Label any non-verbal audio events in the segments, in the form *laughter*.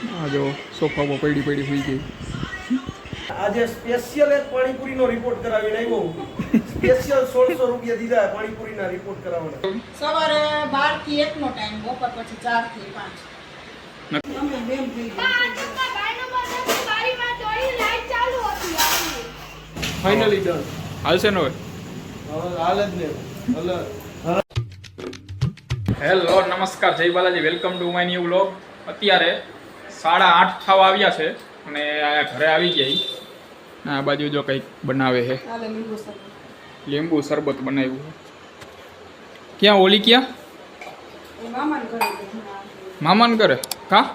આ જો સોફા પર પડી પડી સુઈ ગઈ. આજે સ્પેશિયલ એક પાણીપુરીનો રિપોર્ટ કરાવીને આવ્યો હું. સ્પેશિયલ સોળસો રૂપિયા દીધા પાણીપુરીના રિપોર્ટ કરાવવાના. સવારે બારથી એક નો ટાઈમ બપોર પછી ચારથી પાંચ. અમે બેમ થઈ ગયા. ફાઇનલી ડન હાલશે ને હવે? હવે હાલ જ ને. હલ હેલો નમસ્કાર. જય Balaji. Welcome to my new vlog અત્યારે સાડા આઠ થવા આવ્યા છે અને ઘરે આવી ગયા. આ બાજુ જો કંઈક બનાવે છે. લીંબુ શરબત. બનાવ્યું ક્યાં ઓલી ક્યાં? મામાન કરે કા.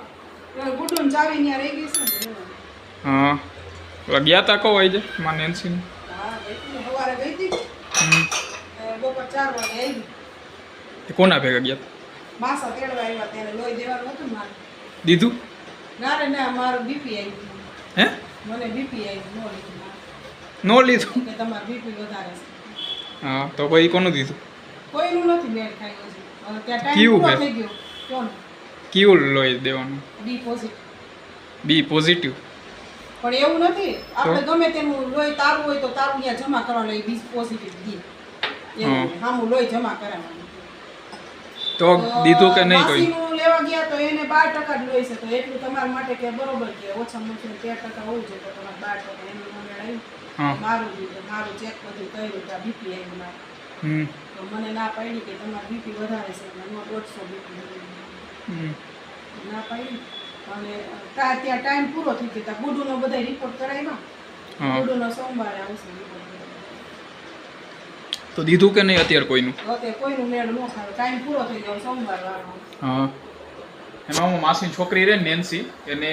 હા. ઓલા ગયા તા કહો આજે માં નેન્સીને? આવી. કોના ભેગા ગયા દીધું? ના રે ના મારું બીપી આવી હે? મને બીપી આવી નો લીધું નો લીધું? કે તમારું બીપી વધારે છે. હા તો ભાઈ કોનું દીધું? કોઈનું નથી મેળ ખાઈ હજી. હવે ત્યાં ટાઈમ પૂરો થઈ ગયો. કોણ કેવું લોહી દેવાનું? બી પોઝિટિવ બી પોઝિટિવ પણ એવું નથી. આપણે ગમે તેનું લોહી તારું હોય તો તારું ત્યાં જમા કરવાનું એ બી પોઝિટિવ દી. હા. સામું લોહી જમા કરાવવાનું. તો દીધું કે નહીં કોઈ? લેવા ગયા તો એને બાર ટકા જ લે છે તો એટલું તમારા માટે કે બરોબર કે ઓછામાં ઓછું તેર ટકા હોવું જોઈએ તો તમારે બાર ટકા એનું મને આવ્યું. મારું દીધું મારું ચેક બધું કર્યું ત્યાં બીપી આવ્યું મારે તો મને ના પાડી કે તમારે બીપી વધારે છે મને દોઢસો બીપી ના પાડી. અને ત્યાં ત્યાં ટાઈમ પૂરો થઈ ગયો. ત્યાં ગુડુનો બધા રિપોર્ટ કરાવ્યા. ગુડુનો સોમવારે આવશે report. તો દીધું કે નહીં અત્યારે કોઈનું? કોઈનું મેળ ન ખાવ ટાઈમ પૂરો થઈ ગયો સોમવાર વાળો હા. એમાં હું માસીની છોકરી રહે ને નેન્સી એને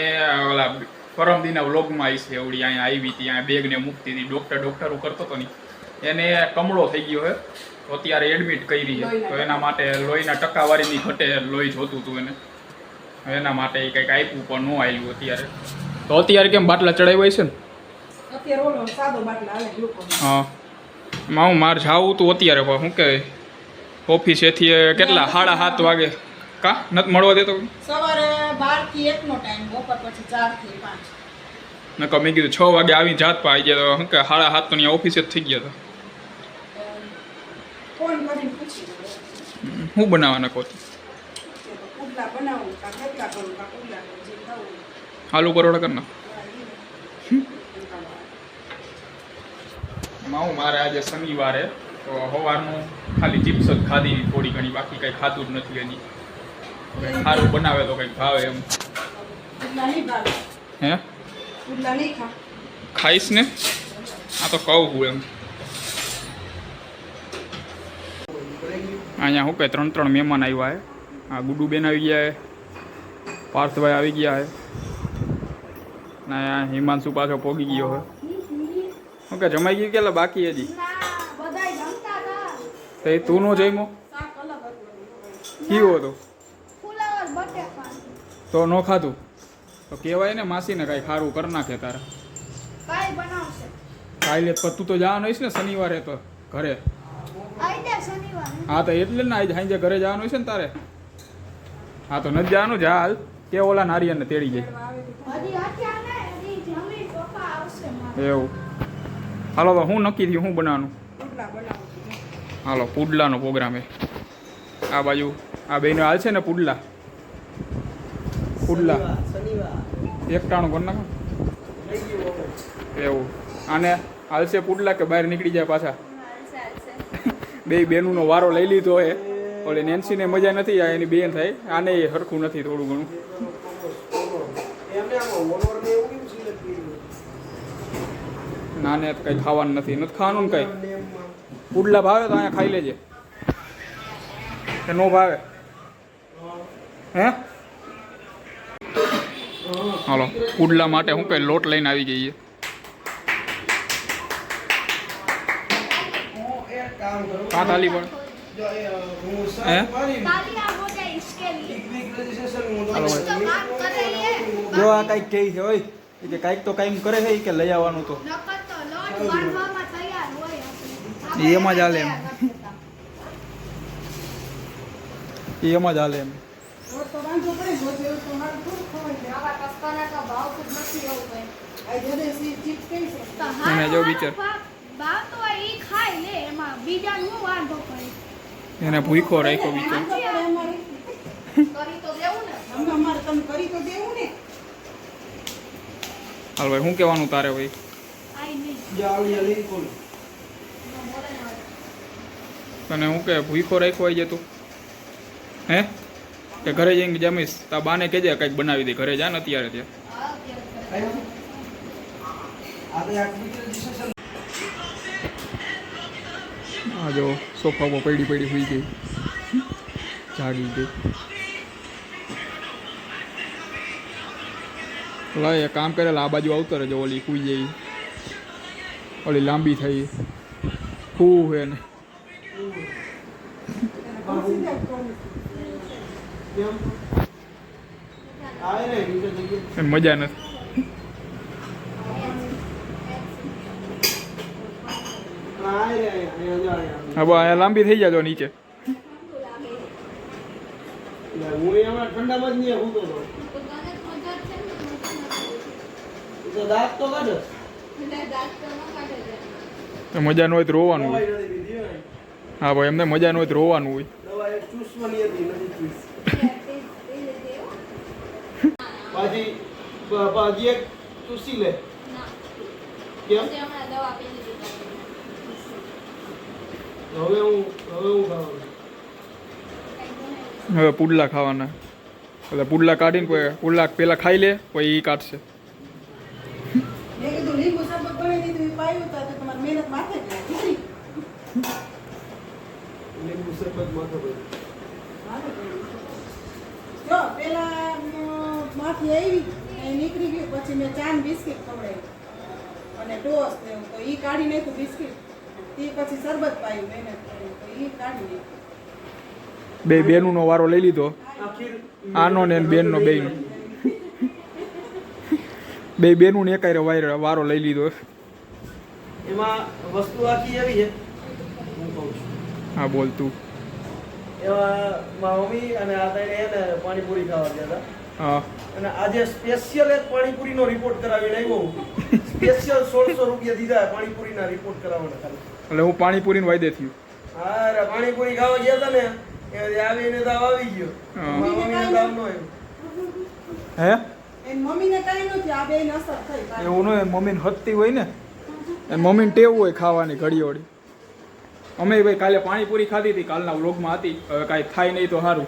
ઓલા પરમદીના વ્લોગમાં આવી છે એવડી અહીંયા આવી હતી અહીંયા બેગને મૂકતી હતી ડૉક્ટર ડૉક્ટર કરતો હતો નહીં. એને કમળો થઈ ગયો છે તો અત્યારે એડમિટ કરી છે. તો એના માટે લોહીના ટકાવારીની ઘટે લોહી જોતું હતું એને. એના માટે એ કંઈક આપ્યું પણ ન આવ્યું અત્યારે. તો અત્યારે કેમ બાટલા ચડાવ્યા છે ને હા. એમાં હું મારે જાવું તું અત્યારે શું કહેવાય? ઓફિસેથી કેટલા? સાડા સાત વાગે. કા? નથી મળવા દેતો? સવારે 12 થી 1 નો ટાઈમ બપોર પછી 4 થી પાંચ નકર મેં કીધું છ વાગે આવી જાત પા આવી ગયા તો કે હાડા હાથ તો ત્યાં ઓફિસે જ થઈ ગયા હતા ફોન કરીને પૂછી લો. બનાવવાના કહો પુડલા બનાવું કા ખેતલા કરું કા પુડલા જે ખાવું આલુ પરોઠા કરના માઉ મારે આજે શનિવારે તો સવારનું ખાલી ચિપ્સ જ ખાધી થોડી ઘણી બાકી કંઈ ખાતું જ નથી હજી કંઈક સારું બનાવે તો કંઈક ભાવે એમ. હે? ખાઈશ ને? આ તો કહું હું એમ. અહીંયા શું કહે ત્રણ ત્રણ મહેમાન આવ્યા હે. આ ગુડુબેન આવી ગયા હે. પાર્થભાઈ આવી ગયા હે. ને હિમાંશુ પાછો પોગી ગયો હે. શું કે જમાઈ ગયું કે બાકી હજી? તો એ તું નો જમ્યો? કેવો હતો? તો ન ખાધું? તો કહેવાય ને માસીને કાંઈ ખારું કર નાખે તારે. કાઈ બનાવશે? કાલે પણ તું તો જવાનું હોઈશ ને શનિવારે તો ઘરે. આઈ દે શનિવારે. હા તો એટલે ને આજે સાંજે ઘરે જવાનું છે ને તારે. હા તો નથી જવાનું જ હાલ. કે ઓલા નારિયેળને તેડી જાય હજી અત્યારે ને હજી જમી પપ્પા આવશે મારે. એવું. હાલો તો હું નક્કી થયું હું બનાવવાનું પુડલા બનાવું છું. હાલો પુડલાનો પ્રોગ્રામ એ. આ બાજુ આ બેનો હાલ છે ને પુડલા. પુડલા. એકટાણું કરી નાખો. એવું. આને હાલશે પુડલા કે બહાર નીકળી જાય પાછા? બે બેનુંનો વારો લઈ લીધો હે ઓલી નેન્સીને મજા નથી આ એની બેન થાય. આને એ સરખું નથી થોડું ઘણું. ના નાને કંઈ ખાવાનું નથી. નથી ખાવાનું કંઈ? પુડલા ભાવે તો અહીંયા ખાઈ લેજે. કે નો ભાવે? હે? હાલો પુડલા માટે હું કઈ લોટ લઈને આવી જઈએ હું થાલી પણ. જો આ કાંઈક કહે છે હોય એ કે કાંઈક તો કાંઈક કરે છે કે લઈ આવવાનું તો. નકર તો લોટ બાંધવામાં તૈયાર હોય આપણે. એ એમાં જ હાલે એમ. એમાં જ હાલે એમ એવું ભાવતું જ કઈ. છે. તો એને જો હારો વિચાર. ભાવ- ભાવ તો ઈ ખાય લે એમાં બીજાને હું વાંધો પડે. એને ભૂખો રાખ્યો બિચારો. વાંધો પડે અમારે. કરી તો દેવું ને. અમે અમારે તમે કરી તો દેવું ને. હાલ ભાઈ શું કહેવાનું તારે ભાઈ. તને હું કે ભૂખો રાખ્યો આવી જતું તું? હે? કે ઘરે જઈને જમીશ, તો બાને કહેજે કંઈક બનાવી દે. ઘરે જાને અત્યારે ત્યાં. આ જો સોફા પર પડી પડી હોઈ ગઈ. જાગી ગઈ. એક કામ કરેલા, આ બાજુ આવતો રહેજો, ઓલી કુઈ જઈ ઓલી લાંબી થઈ. હું હે ને કેમ આવે ને બીજો જગ્યાએ એને મજા નથી હા ને અહીંયા લાંબી થઈ જાજો નીચે હું એમાં ઠંડામાં જ નહીં હું તો. દાંત તો કાઢે મજા ન હોય તો રોવાનું હોય. હા ભાઈ એમને મજા ન હોય તો રોવાનું હોય દવા એક ચૂસવાની હતી નથી ચૂસ એ તે- તે લીધે હો. પાછી પાછી એક ચૂસી લે. કેમ? પછી હમણાં દવા પી લીધી તો. હવે હું હવે હું ખાવાનું. હવે પુડલા ખાવાના. એટલે પુડલા કાઢીને પછી પુડલા પેલા ખાઈ લે પછી એ કાઢશે મેં કીધું લીંબુ શરબત બનાવી દીધું એ પાયું તા તો તમારી મહેનત માથે જ લાગી. લીંબુ શરબત માથે પડ્યું. માથે પડી. જો પેલા અમ, માંથી આવી એ નીકળી ગયું. પછી મેં ચાન બિસ્કિટ ખવડાવી. અને ટોસ્ટ ને એવું તો એ કાઢી નાખ્યું બિસ્કિટ. તે પછી શરબત પાયું મહેનત કરી તો એ કાઢી નાખ્યું. બે બેનુંનો વારો લઈ લીધો. આનો ને બેનનો બેન બે બેનું ને એકાય વાર વારો લઈ લીધો. એમાં વસ્તુ આખી એવી છે. હું કહું છું. હા બોલતું એમાં મારા મમ્મી અને આ એને પાણીપુરી ખાવા ગયા હતા. અને આજે સ્પેશિયલ એક પાણીપુરીનો રિપોર્ટ કરાવીને આવ્યો સ્પેશિયલ સોળસો રૂપિયા દીધા પાણીપુરીના રિપોર્ટ કરાવવાના ખાલી. એટલે હું પાણીપુરીને વાયદે થયું. હા અરે પાણીપુરી ખાવા ગયા હતા ને એ આવીને તાવ આવી ગયો. મમ્મીને તાવ ન હે? એની મમ્મીને કાઈ નથી આ બેયને અસર થઈ એવું ન મમ્મીને હત્તી હોય ને એ મમ્મીને ટેવ હોય ખાવાની ઘડીઓડી અમે ભાઈ કાલે પાણીપુરી ખાધી હતી કાલના વ્લોગમાં હતી હવે કાંઈ થાય નહીં તો સારું.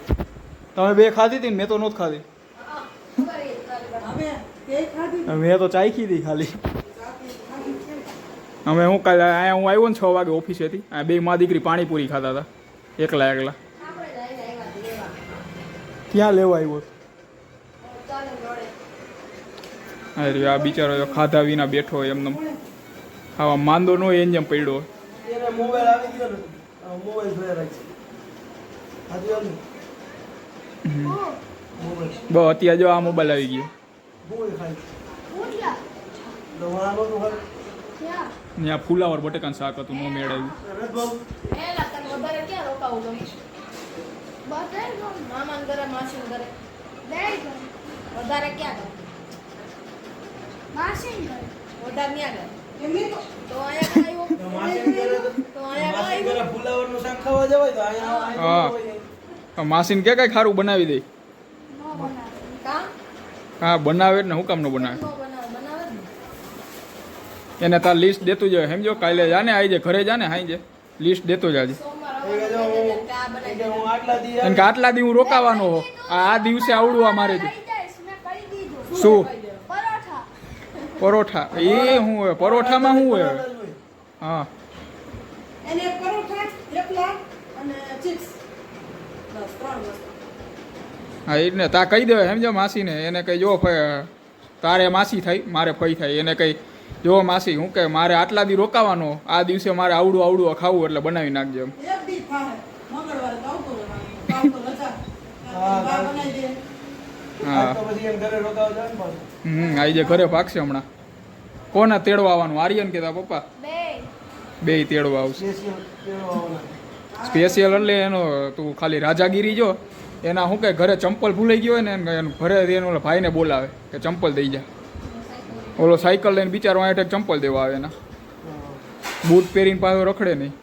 તમે બે ખાધી હતી ને મેં તો નહોતી ખાધી હા, ખબર એ તારી વાત. હવે તે ખાધી મેં તો ચાખી હતી ખાલી. અમે હું કાલે અહીંયા હું આવ્યો ને છ વાગે ઓફિસેથી આ બે મા દીકરી પાણીપુરી ખાતા હતા. એકલા એકલા. ક્યાં લેવા આવ્યો. અરે આ બિચારો ખાધા વિના બેઠો હોય એમને ખાવા માંદો ન હોય એને જેમ પડ્યો મોબાઈલ આવી ગયો મોબાઈલ બસ અત્યારે જો આ મોબાઈલ આવી ગયો. મોબાઈલ ખાય ઉઠલા. તો હું આનો તો ખાય ક્યાં? ત્યાં ફુલાવર બટેકાનું શાક હતું નો મેળવ્યું આવ્યું. વધારે ક્યાં વધારે ક્યાં માસીને કે કઈ ખારું બનાવી દે? હા, બનાવે ને, હું કામ બનાવે. એને તાર લિસ્ટ દેતું જાય સમજો? કાલે જાને આવી જાય ઘરે જાને આવી જાય લિસ્ટ દેતો જાજે કારણ કે આટલા દી હું રોકાવાનો હો. આ દિવસે આવડું મારે શું? પરોઠા. એ શું હોય પરોઠામાં શું હોય હા. પરોઠા અને ચિપ્સ બસ, ત્રણ વસ્તુ. હા એટલે તા કહી દેવાય સમજો માસીને? એને કંઈ જો ફ- તારે માસી થાય મારે ફઈ થાય. એને કંઈ જો માસી હું કે મારે આટલા દી રોકાવાનો આ દિવસે મારે આવડું આવડું ખાવું એટલે બનાવી નાખજો એમ. દી દે. આજ ઘરે ને. હમ જાય ઘરે ભાગશે હમણાં. કોને તેડવા આવવાનું આર્યન કેતા પપ્પા? બે. તેડવા આવશે. સ્પેશિયલ એટલે એનો તું ખાલી રાજાગીરી જો. એના શું કે ઘરે ચંપલ ભૂલાઈ ગયો હોય ને એને એનું ઘરે એને ઓલા ભાઈને બોલાવે કે ચંપલ દઈ જા. ઓલો સાયકલ લઈને બિચારો અહીંયા ચંપલ દેવા આવે એના. બૂટ પહેરીને પાછો રખડે નહીં.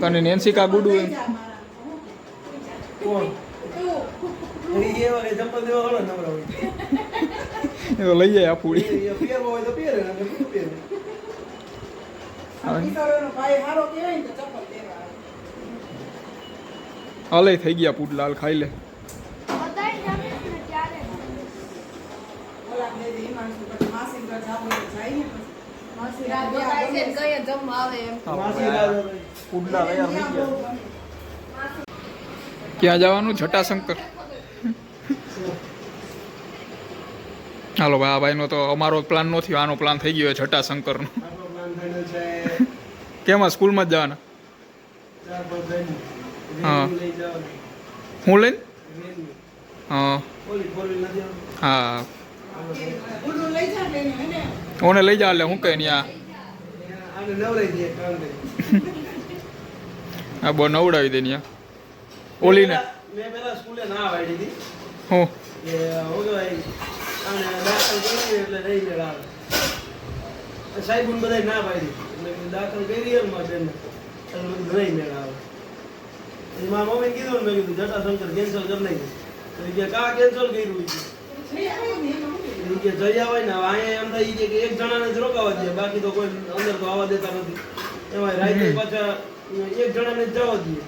તને એમ નેન્સી, કે ગુડુ એમ? એ તો લઈ જાય આ એ- એ હોય તો પહેરે ન ભાઈ હારો કહેવાય ચપ્પલ. હાલે થઈ ગયા પુટલાલ ખાઈ લે. ક્યાં જવાનું? જટાશંકર. હાલો ભાઈ આ ભાઈનો તો અમારો પ્લાન નથી થયો આનો પ્લાન થઈ ગયો જટાશંકર નો કેમાં સ્કૂલમાં જ જવાના. હા. હું લઈને. હા. ઓલી? હા. ઓને લઈ જા એટલે હું દે કામ *laughs* આ. બહુ નવડાવી દે ત્યાં ઓલીને. મેં પેલા સ્કૂલે ના પાડી હતી હું સાહેબ બધા ના પાડી દાખલ કરી એમ મેળ આવે મારા મમ્મી કીધું ને મેં કીધું જટાશંકર કેન્સલ કરી નાખ્યું. તો એ કે કા કેન્સલ કર્યું લઈ એ કે જઈ આવે ને અહીંયા એમ થાય કે એક જણાને જ રોકાવા દે બાકી તો કોઈ અંદર તો આવવા દેતા નથી. એમાં પાછા એક જણાને જ જવા દઈએ.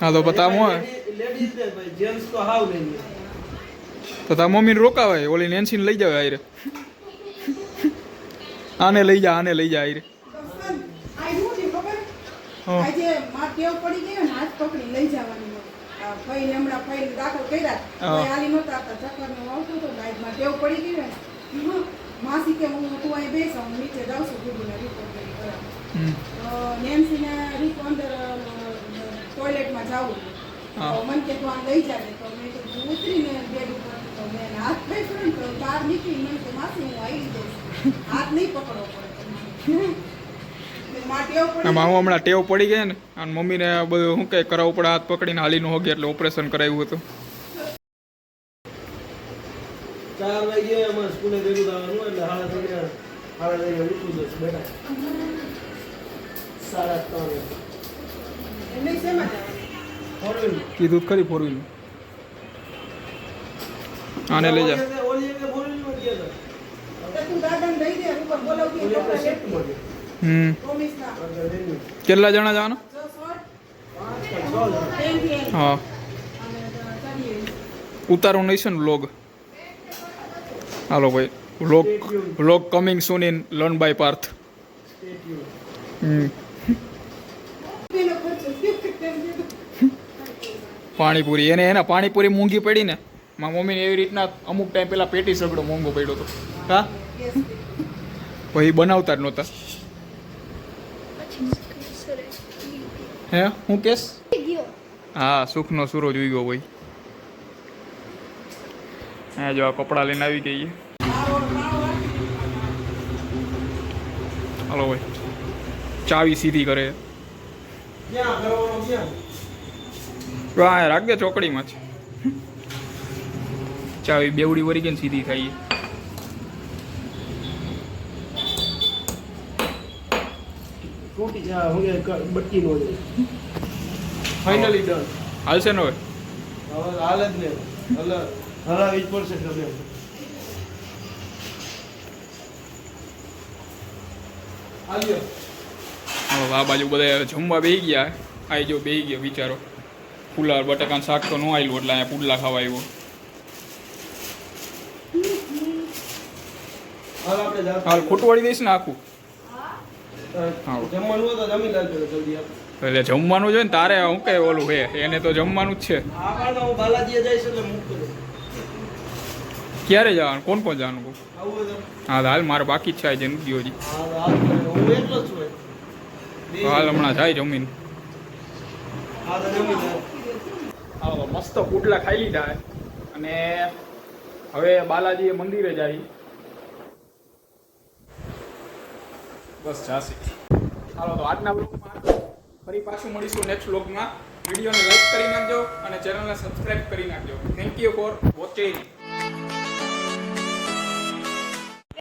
હા તો બતા હું. લેડીઝ ને ભાઈ જેન્ટ્સ તો હાવ તો તાર મમ્મીને રોકાવાય ઓલી નેન્સીને લઈ જાવે આયરે આને લઈ જા આને લઈ જા આયરે દર્શન, આ શું થયું ખબર? હા. આજે માં ટેવ પડી ગઈ ને હાથ પકડી લઈ જવાની. આ ફઈને હમણાં ફઈને દાખલ કર્યા. હાલી નહોતા આવતા ચક્કરને એવું આવતું હતું ને આજ માર ટેવ પડી ગઈ ને. માસી કે હું તું અહીં બેસ હું નીચે જાઉં છું ગુડુને રિપોર્ટ કરી કરવા. તો નેન્સીને રીકો અંદર ટોયલેટ ટોયલેટમાં જાવું. તો મને કે તું આમ લઈ જાય તો મેં કીધું ઉતરીને બેડ ઉપર તો મેં હાથ પકડ્યો ને તો બહાર નીકળી મને કે માસી હું આવી જઈશ. હાથ નહીં પકડવો પડે હું હમણાં ટેવ પડી ગઈ ને અને મમ્મીને બધું શું કઈ કરાવવું પડે હાથ પકડીને હાલી ન હોગે એટલે ઓપરેશન કરાવ્યું હતું. ચાર વાગે અમારે સ્કૂલે ભેગું થવાનું એટલે સાડા ત્રણે ત્રણે ઉઠવું દઈશ બેટા. સાડા ત્રણ? કીધું ખરી ફોર વ્હીલ આને લઈ જા. ઓલી four wheel માં ગયા હતા. તો દાદાને લઈ દે ઉપર બોલાવતી હમ. કેટલા જણા જવાના. હા. ઉતારું નહીં છે ને વ્લોગ હાલો ભાઈ vlog vlog coming soon in learn by Parth. Panipuri એને એના પાણીપુરી મોંઘી પડી ને મારા મમ્મીને એવી રીતના અમુક ટાઈમ પહેલાં પેટી સગડો મોંઘો પડ્યો હતો હા? ભાઈ બનાવતા જ નહોતા. હે હું કેસ? હા સુખનો સૂરજ ઉગ્યો ભાઈ. હા જો આ કપડાં લઈને આવી ગઈ હાલો ભાઈ. ચાવી સીધી કરે. રાખ દે ચોકડીમાં જ. ચાવી બેવડી વળી ગઈ સીધી થાય તૂટી જાય હવે બટકી નો ફાઇનલી ડન હાલશે ને હવે? હવે હાલ જ ને. હલ હલાવી જ પડશે તમે આ બાજુ બધા જમવા બેહી ગયા. આઈ જો બેહી ગયા વિચારો પુલાવ બટાકાનું શાક તો ન આવેલું એટલે અહીંયા પુડલા ખાવા આવ્યો. હાલ ખોટું વાળી દઈશ ને આખું. જમવાનું તો જમી લાવજો જલ્દી એટલે જમવાનું જોઈએ ને તારે શું કઈ ઓલું હે એને તો જમવાનું જ છે. હું બાલાજીએ જઈશ એટલે ક્યારે જવાનું? કોણ કોણ જવાનું હા હાલ મારે બાકી જ છે હું એકલો જ હાલ હમણાં જાય જમીન. હા હા મસ્ત પુડલા ખાઈ લીધા અને હવે બાલાજી મંદિરે જાય. બસ જાસી હાલો, તો આજના બ્લોગમાં ફરી પાછું મળીશું નેક્સ્ટ બ્લોગમાં વિડીયોને લાઈક કરી નાખજો અને ચેનલને સબસ્ક્રાઇબ કરી નાખજો. Thank you for watching